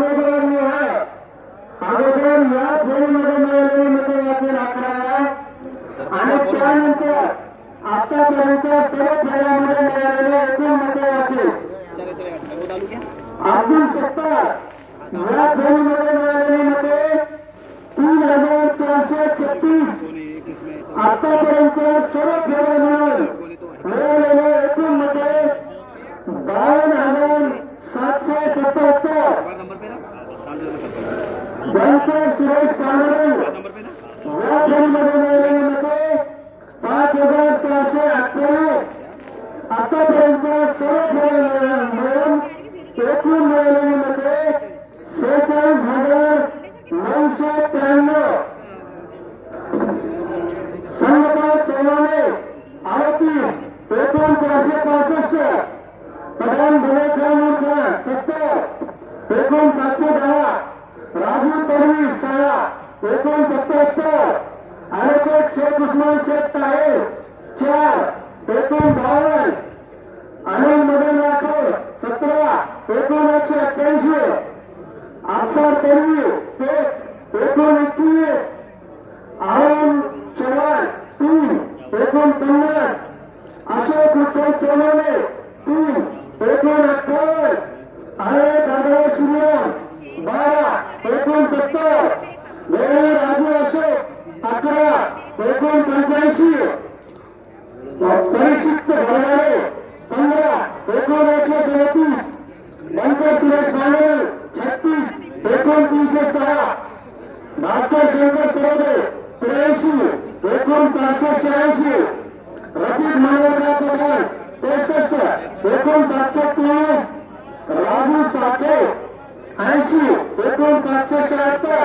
मी आहे. अगोदर या फेरीमध्ये मिळालेली मते यातील अकरा आणि त्यानंतर आतापर्यंत सर्व फेऱ्यामध्ये मिळालेले एकूण मते यातील चले चलेगा चलेगा वो डालू क्या अब्दुल सत्तार या फेरीमध्ये सुरेश कानडे या फेरीमध्ये मिळालेली पाच हजार सहाशे अठ्ठावीस आतापर्यंत सर्व फेऱ्या मिळून एकूण मिळालेली सेहेचाळीस हजार नऊशे त्र्याण्णव. संगपाल चौवाने अडतीस एकूण चारशे पासष्ट. प्रधान भले सत्तर एकूण सातशे सहा एकूण सत्याहत्तर ॲडव्होकेट शेख उस्मान शेख ताहेर. चार एकूण बावन. अनिल मदन राठोड सतरा एकूण एकशे अठ्ठ्याऐंशी अक्षर तडवी एक एकूण एकवीस. आरम चव्हाण तीन एकूण पन्नास. अशोक विठ्ठल सोनवणे तीन एकूण अठ्ठावन्न. अरे दादा श्रीराम बारा एकूण सत्तर वेळ राजू अशोक अकरा एकूण पंच्याऐंशी परिशिष्ट भरणारे पंधरा एकूण एकशे सदतीस व्यंकट सुरेश पांडे छत्तीस एकूण तीनशे सहा भास्कर शंकर सरोदे त्र्याऐंशी एकूण चारशे शहाऐंशी रफिक मानवराव पठाण त्रेसष्ट एकूण सातशे तेवीस राजू साठे ऐंशी एकूण सातशे शहात्तर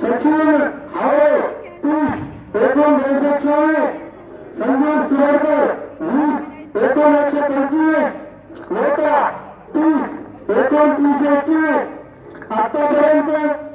सचिव हाउ टू बेगम रेजिस्ट्री संजय सुरकर आतापर्यंत